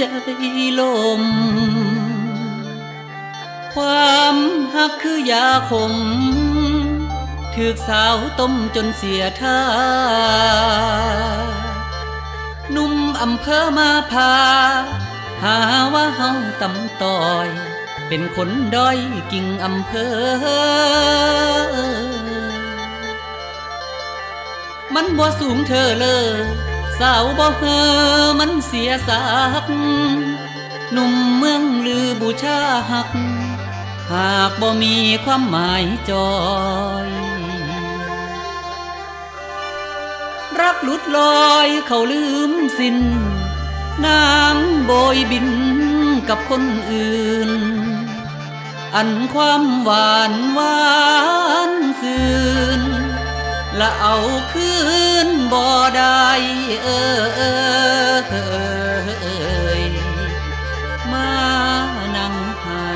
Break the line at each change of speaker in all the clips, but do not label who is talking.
จลม ความหักคือยาขมถือกสาวต้มจนเสียท่า นุ่มอำเภอมาพา หาว่าเฮาตำต้อย เป็นคนด้อยกิ่งอำเภอ มันบ่สูงเธอเลย สาวบ่เฮอมันเสียสักหนุ่มเมืองลือบูชาหัก หากบ่มีความหมายจอย รักหลุดลอยเขาลืมสิน้นนางโบยบินกับคนอื่น อันความหวานหวานซื่น ละเอาคืนบ่ได้เออเอยมานั่งให้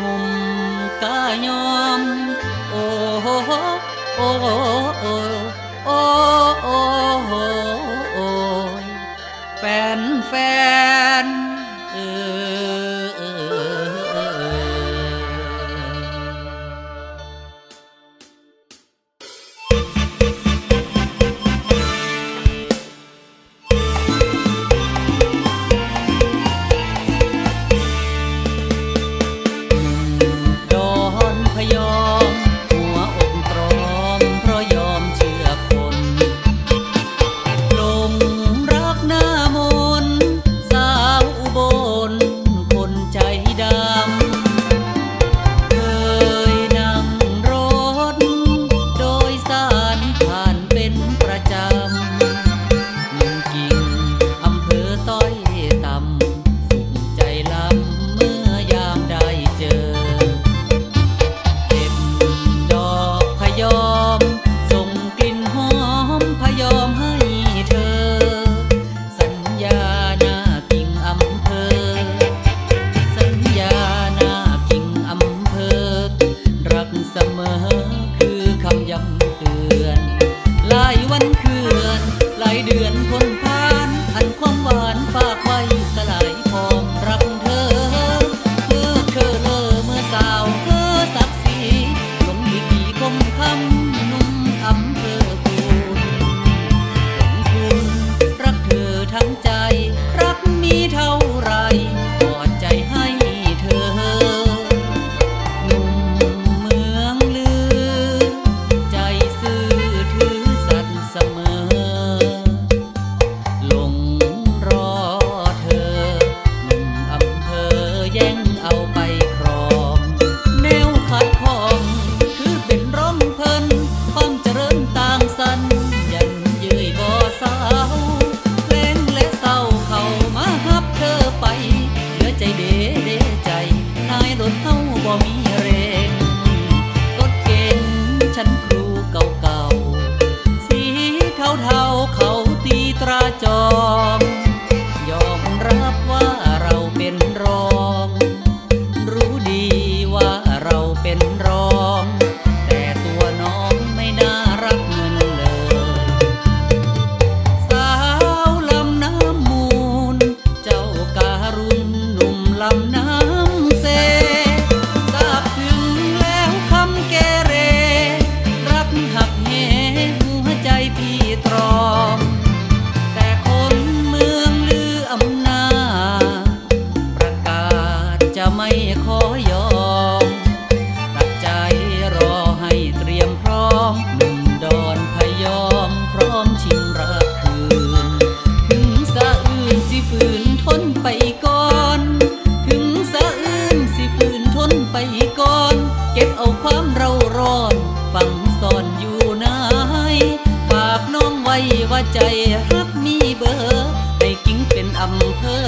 งมกายอม โอ้โอโอ้โอ้โอ้โอ้แฟนแฟนายเดือนพ้นผ่านอัน ไม่ขอยอม ตัดใจรอให้เตรียมพร้อมหนุ่มดอนพยอมพร้อมชิงรักคืน ถึงสะอื่นสิฝืนทนไปก่อน ถึงสะอื่นสิฝืนทนไปก่อน เก็บเอาความเร่าร้อน ฝังซ่อนอยู่ในฝากน้องไว้ว่าใจรักมีเบอร์ในกิ้งเป็นอำเภอ